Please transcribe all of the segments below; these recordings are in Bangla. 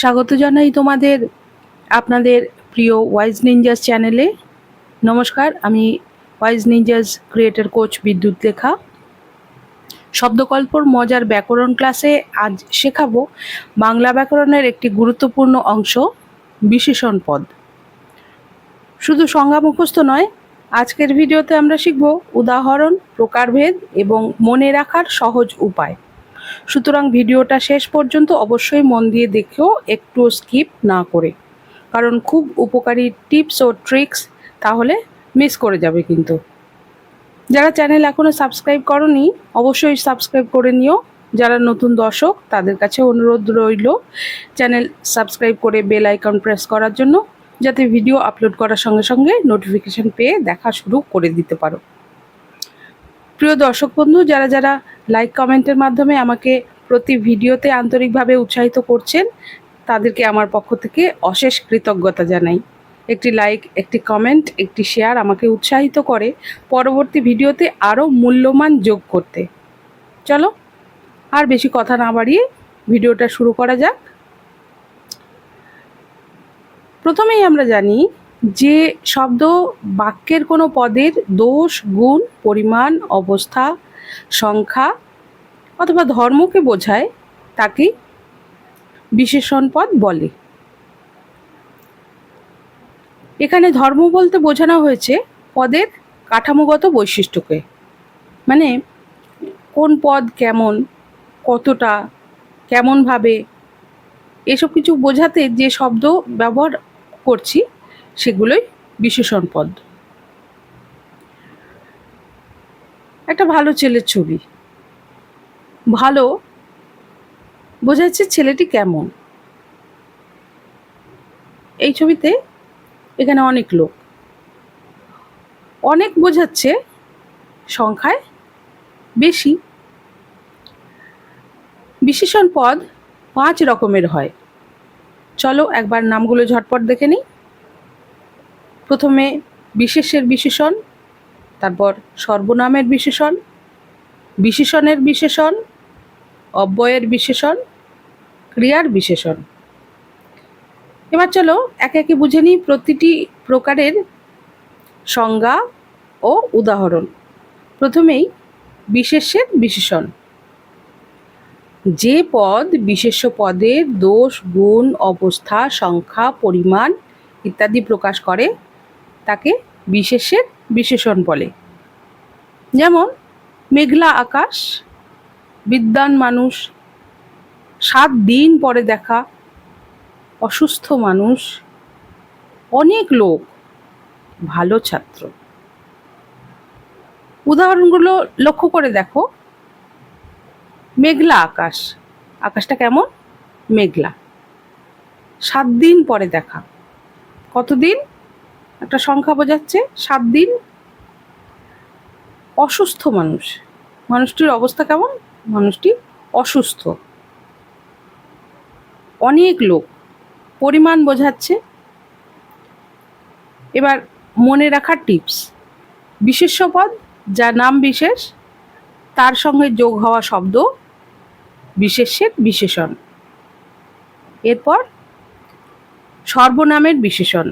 স্বাগত জানাই তোমাদের, আপনাদের প্রিয় ওয়াইজ নিঞ্জাস চ্যানেলে নমস্কার, আমি ওয়াইজ নিঞ্জাস ক্রিয়েটার কোচ বিদ্যুৎ লেখা। শব্দকল্পর মজার ব্যাকরণ ক্লাসে আজ শেখাবো বাংলা ব্যাকরণের একটি গুরুত্বপূর্ণ অংশ, বিশেষণ পদ। শুধু সংজ্ঞা মুখস্থ নয়, আজকের ভিডিওতে আমরা শিখব উদাহরণ, প্রকারভেদ এবং মনে রাখার সহজ উপায়। সুতরাং ভিডিওটা শেষ পর্যন্ত অবশ্যই মন দিয়ে দেখেও একটু স্কিপ না করে। কারণ খুব উপকারী টিপস ও ট্রিক্স তাহলে মিস করে যাবে কিন্তু। যারা চ্যানেল এখনও সাবস্ক্রাইব করনি, অবশ্যই সাবস্ক্রাইব করে নিও। যারা নতুন দর্শক, তাদের কাছে অনুরোধ রইল চ্যানেল সাবস্ক্রাইব করে বেল আইকন প্রেস করার জন্য, যাতে ভিডিও আপলোড করার সঙ্গে সঙ্গে নোটিফিকেশন পেয়ে দেখা শুরু করে দিতে পারো। প্রিয় দর্শক বন্ধু, যারা যারা লাইক কমেন্টের মাধ্যমে আমাকে প্রতি ভিডিওতে আন্তরিকভাবে উৎসাহিত করছেন। তাদেরকে আমার পক্ষ থেকে অশেষ কৃতজ্ঞতা জানাই। একটি লাইক একটি কমেন্ট একটি শেয়ার আমাকে উৎসাহিত করে পরবর্তী ভিডিওতে আরও মূল্যমান যোগ করতে। চলো, আর বেশি কথা না বাড়িয়ে ভিডিওটা শুরু করা যাক। প্রথমেই আমরা জানি যে শব্দ বাক্যের কোনো পদের দোষ, গুণ, পরিমাণ, অবস্থা, সংখ্যা অথবা ধর্মকে বোঝায়, তাকে বিশেষণ পদ বলে। এখানে ধর্ম বলতে বোঝানো হয়েছে পদের কাঠামোগত বৈশিষ্ট্যকে। মানে কোন পদ কেমন, কতটা, কেমনভাবে, এসব কিছু বোঝাতে যে শব্দ ব্যবহার করছি সেগুলোই বিশেষণ পদ। একটা ভালো ছেলের ছবি। ভালো বোঝাচ্ছে ছেলেটি কেমন। এই ছবিতে এখানে অনেক লোক। অনেক বোঝাচ্ছে সংখ্যায় বেশি। বিশেষণ পদ পাঁচ রকমের হয়। চলো একবার নামগুলো ঝটপট দেখে নিই। প্রথমে বিশেষের বিশেষণ, তারপর সর্বনামের বিশেষণ, বিশেষণের বিশেষণ, অব্যয়ের বিশেষণ, ক্রিয়ার বিশেষণ। এবার চলো একে একে বুঝে নিই প্রতিটি প্রকারের সংজ্ঞা ও উদাহরণ। প্রথমেই বিশেষের বিশেষণ। যে পদ বিশেষ্য পদের দোষ, গুণ, অবস্থা, সংখ্যা, পরিমাণ ইত্যাদি প্রকাশ করে তাকে বিশেষের বিশেষণ বলে। যেমন, মেঘলা আকাশ বিদ্যান মানুষ, সাত দিন পরে দেখা, অসুস্থ মানুষ, অনেক লোক, ভালো ছাত্র। উদাহরণগুলো লক্ষ্য করে দেখো। মেঘলা আকাশ। আকাশটা কেমন? মেঘলা। সাত দিন পরে দেখা। কতদিন? একটা সংখ্যা বোঝাচ্ছে, সাত দিন অসুস্থ মানুষ। মানুষটির অবস্থা কেমন? মানুষটি অসুস্থ। অনেক লোক। পরিমাণ বোঝাচ্ছে। এবার মনে রাখার টিপস। বিশেষ্য পদ যা নাম বিশেষ, তার সঙ্গে যোগ হওয়া শব্দ বিশেষের বিশেষণ। এরপর সর্বনামের বিশেষণ।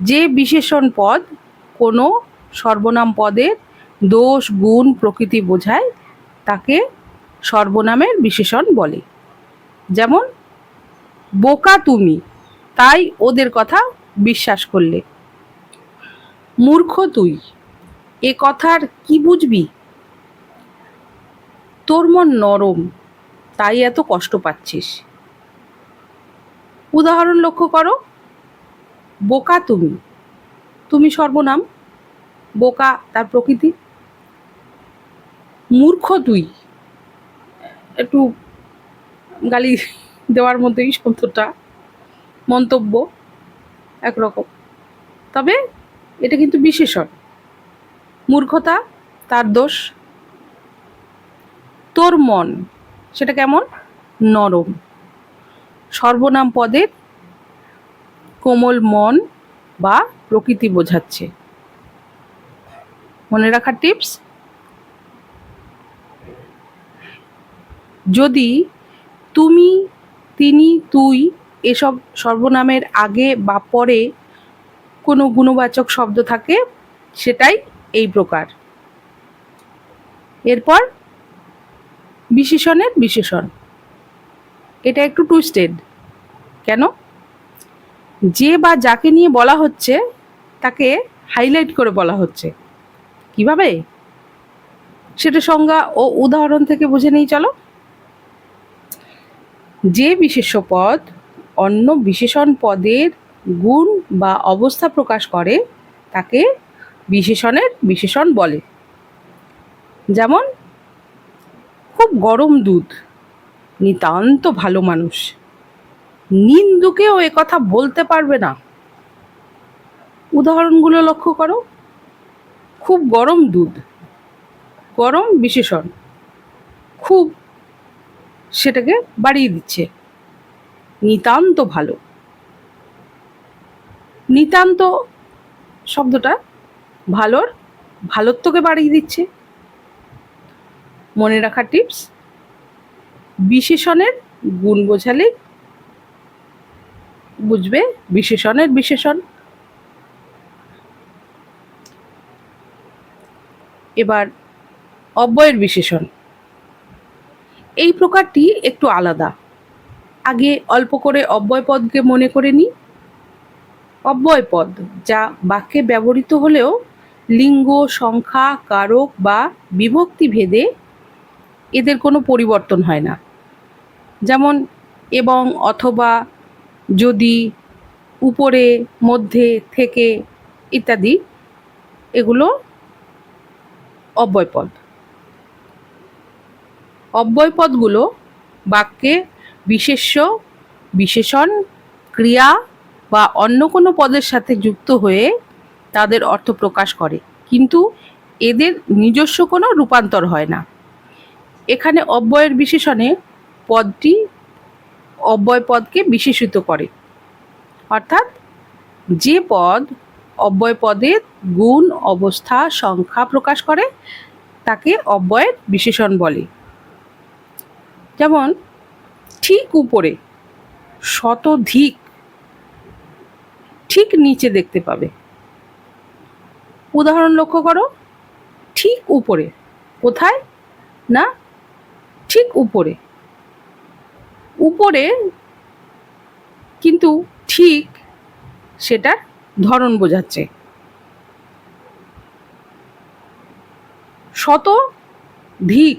যে বিশেষণ পদ কোনো সর্বনাম পদের দোষ, গুণ, প্রকৃতি বোঝায়, তাকে সর্বনামের বিশেষণ বলে। যেমন, বোকা তুমি, তাই ওদের কথা বিশ্বাস করলে। মূর্খ তুই, এ কথার কি বুঝবি? তোর মন নরম, তাই এত কষ্ট পাচ্ছিস। উদাহরণ লক্ষ্য করো। বোকা তুমি। তুমি সর্বনাম। বোকা তার প্রকৃতি। মূর্খ তুই। একটু গালি দেওয়ার মধ্যেই শব্দটা। মন্তব্য একরকম। তবে এটা কিন্তু বিশেষণ। মূর্খতা তার দোষ। তোর মন, সেটা কেমন? নরম। সর্বনাম পদের কোমল মন বা প্রকৃতি বোঝাচ্ছে। মনে রাখার টিপস? যদি তুমি, তিনি, তুই এসব সর্বনামের আগে বা পরে কোনো গুণবাচক শব্দ থাকে, সেটাই এই প্রকার। এরপর বিশেষণের বিশেষণ। এটা একটু টুইস্টেড কেন? যে বা যাকে নিয়ে বলা হচ্ছে, তাকে হাইলাইট করে বলা হচ্ছে। কীভাবে? সেটা সংজ্ঞা ও উদাহরণ থেকে বুঝে নেই, চলো। যে বিশেষ্য পদ অন্য বিশেষণ পদের গুণ বা অবস্থা প্রকাশ করে, তাকে বিশেষণের বিশেষণ বলে। যেমন, খুব গরম দুধ, নিতান্ত ভালো মানুষ। নিন্দুকেও এ কথা বলতে পারবে না। উদাহরণগুলো লক্ষ্য করো। খুব গরম দুধ, গরম বিশেষণ, খুব সেটাকে বাড়িয়ে দিচ্ছে। নিতান্ত ভালো। নিতান্ত শব্দটা ভালোর ভালোত্বকে বাড়িয়ে দিচ্ছে। মনে রাখার টিপস বিশেষণের গুণ বোঝালে বুঝবে? বিশেষণের বিশেষণ। এবার অব্যয়ের বিশেষণ। এই প্রকারটি একটু আলাদা। আগে অল্প করে অব্যয় পদকে মনে করে নিই অব্যয় পদ, যা বাক্যে ব্যবহৃত হলেও লিঙ্গ, সংখ্যা, কারক বা বিভক্তি ভেদে এদের কোনো পরিবর্তন হয় না। যেমন এবং অথবা যদি উপরে, মধ্যে থেকে ইত্যাদি এগুলো অব্যয়পদ। অব্যয়পদগুলো বাক্যে বিশেষ্য, বিশেষণ, ক্রিয়া বা অন্য কোনো পদের সাথে যুক্ত হয়ে তাদের অর্থ প্রকাশ করে। কিন্তু এদের নিজস্ব কোনো রূপান্তর হয় না। এখানে অব্যয়ের বিশেষণে পদটি অব্যয় পদকে বিশেষিত করে। অর্থাৎ যে পদ অব্যয় পদের গুণ, অবস্থা, সংখ্যা প্রকাশ করে, তাকে অব্যয়ের বিশেষণ বলে। যেমন, ঠিক উপরে, শতধিক, ঠিক নিচে দেখতে পাবে। উদাহরণ লক্ষ্য করো, ঠিক উপরে, কোথায়? না, ঠিক উপরে। উপরে কিন্তু ঠিক সেটার ধরন বোঝাচ্ছে। শত ধিক,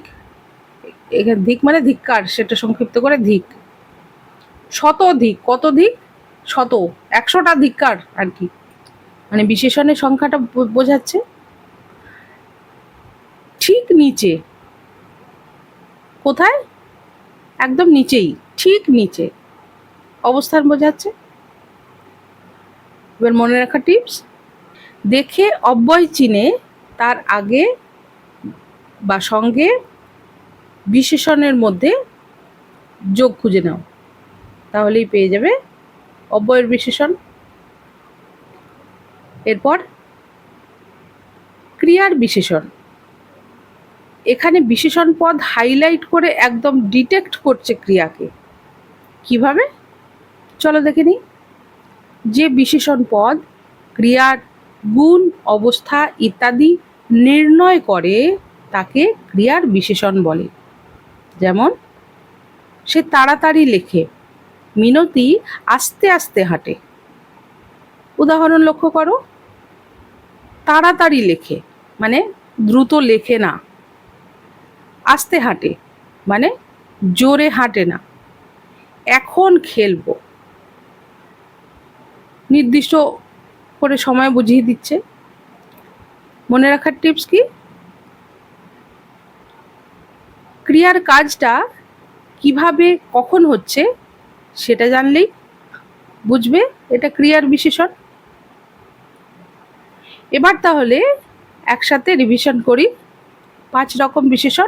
এখানে ধিক মানে ধিক্কার, সেটা সংক্ষিপ্ত করে ধিক। শত ধিক, কত ধিক? শত, একশোটা ধিক্কার আর কি। মানে বিশেষণের সংখ্যাটা বোঝাচ্ছে। ঠিক নিচে, কোথায়? একদম নিচেই। ঠিক নিচে। অবস্থান বোঝাচ্ছে। এবার মনে রাখা টিপস। দেখে অব্যয় চিনে তার আগে বা সঙ্গে বিশেষণের মধ্যে যোগ খুঁজে নাও। তাহলেই পেয়ে যাবে অব্যয়ের বিশেষণ। এরপর ক্রিয়ার বিশেষণ। এখানে বিশেষণ পদ হাইলাইট করে একদম ডিটেক্ট করছে ক্রিয়াকে। কীভাবে? চলো দেখে নিই। যে বিশেষণ পদ, ক্রিয়ার গুণ, অবস্থা ইত্যাদি নির্ণয় করে, তাকে ক্রিয়ার বিশেষণ বলে। যেমন, সে তাড়াতাড়ি লেখে, মিনতি আস্তে আস্তে হাঁটে। উদাহরণ লক্ষ্য করো। তাড়াতাড়ি লেখে মানে দ্রুত লেখে না। আস্তে হাঁটে মানে জোরে হাঁটে না। এখন খেলব। নির্দিষ্ট করে সময় বুঝিয়ে দিচ্ছে। মনে রাখার টিপস কি? ক্রিয়ার কাজটা কীভাবে, কখন হচ্ছে সেটা জানলেই বুঝবে। এটা ক্রিয়ার বিশেষণ। এবার তাহলে একসাথে রিভিশন করি। পাঁচ রকম বিশেষণ।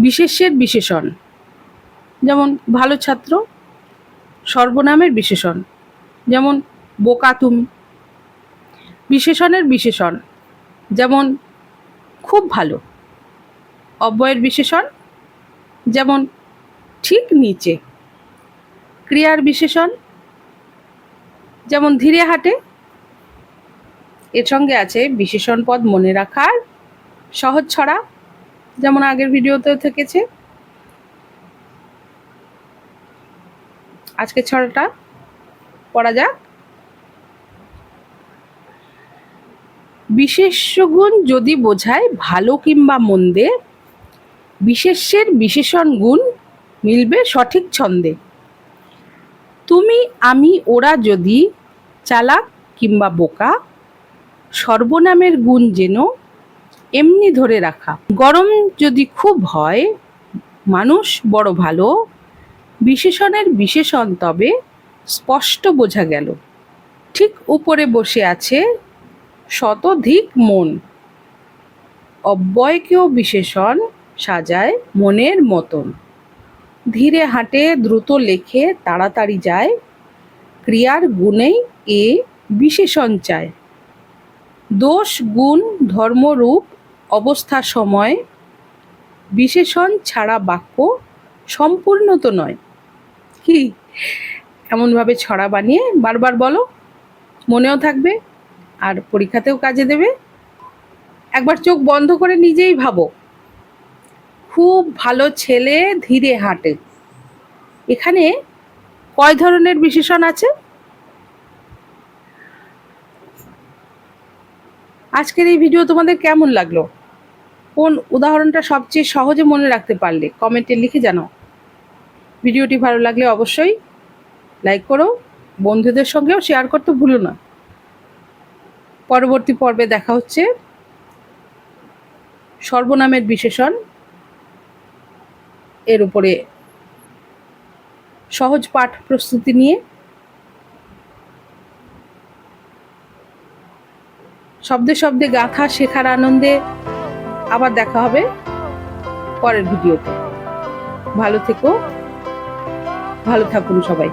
বিশেষ্যের বিশেষণ। যেমন ভালো ছাত্র, সর্বনামের বিশেষণ। যেমন বোকা তুমি। বিশেষণের বিশেষণ। যেমন খুব ভালো। অব্যয়ের বিশেষণ। যেমন ঠিক নিচে। ক্রিয়ার বিশেষণ। যেমন ধীরে হাঁটে। এর সঙ্গে আছে বিশেষণ পদ মনে রাখার সহজ ছড়া। যেমন আগের ভিডিওতেও থেকেছে। আজকে ছড়াটা পড়া যাক। বিশেষ্য গুণ যদি বোঝায় ভালো কিংবা মন্দে বিশেষ্যের বিশেষণ গুণ মিলবে সঠিক ছন্দে। তুমি, আমি, ওরা যদি চালাক কিংবা বোকা, সর্বনামের গুণ যেন এমনি ধরে রাখা। গরম যদি খুব হয়, মানুষ বড় ভালো। বিশেষণের বিশেষণ তবে স্পষ্ট বোঝা গেল। ঠিক উপরে বসে আছে শতধিক মন। অব্যয়কেও বিশেষণ সাজায় মনের মতন। ধীরে হাঁটে, দ্রুত লেখে, তাড়াতাড়ি যায়। ক্রিয়ার গুণেই এ বিশেষণ চায়। দোষ, গুণ, ধর্মরূপ অবস্থা সময় বিশেষণ ছাড়া বাক্য সম্পূর্ণ তো নয়। কি? এমনভাবে ছড়া বানিয়ে বারবার বলো, মনেও থাকবে আর পরীক্ষাতেও কাজে দেবে। একবার চোখ বন্ধ করে নিজেই ভাবো, খুব ভালো ছেলে ধীরে হাঁটে। এখানে কয় ধরনের বিশেষণ আছে? আজকের এই ভিডিও তোমাদের কেমন লাগল? কোন উদাহরণটা সবচেয়ে সহজে মনে রাখতে পারলে কমেন্টে লিখে জানাও। ভিডিওটি ভালো লাগলে অবশ্যই লাইক করো, বন্ধুদের সঙ্গেও শেয়ার করতে ভুলো না। পরবর্তী পর্বে দেখা হচ্ছে সর্বনামের বিশেষণ। এর উপরে সহজ পাঠ প্রস্তুতি নিয়ে শব্দে শব্দে গাথা, শেখার আনন্দে আবার দেখা হবে পরের ভিডিওতে। ভালো থেকো। ভালো থাকুন সবাই।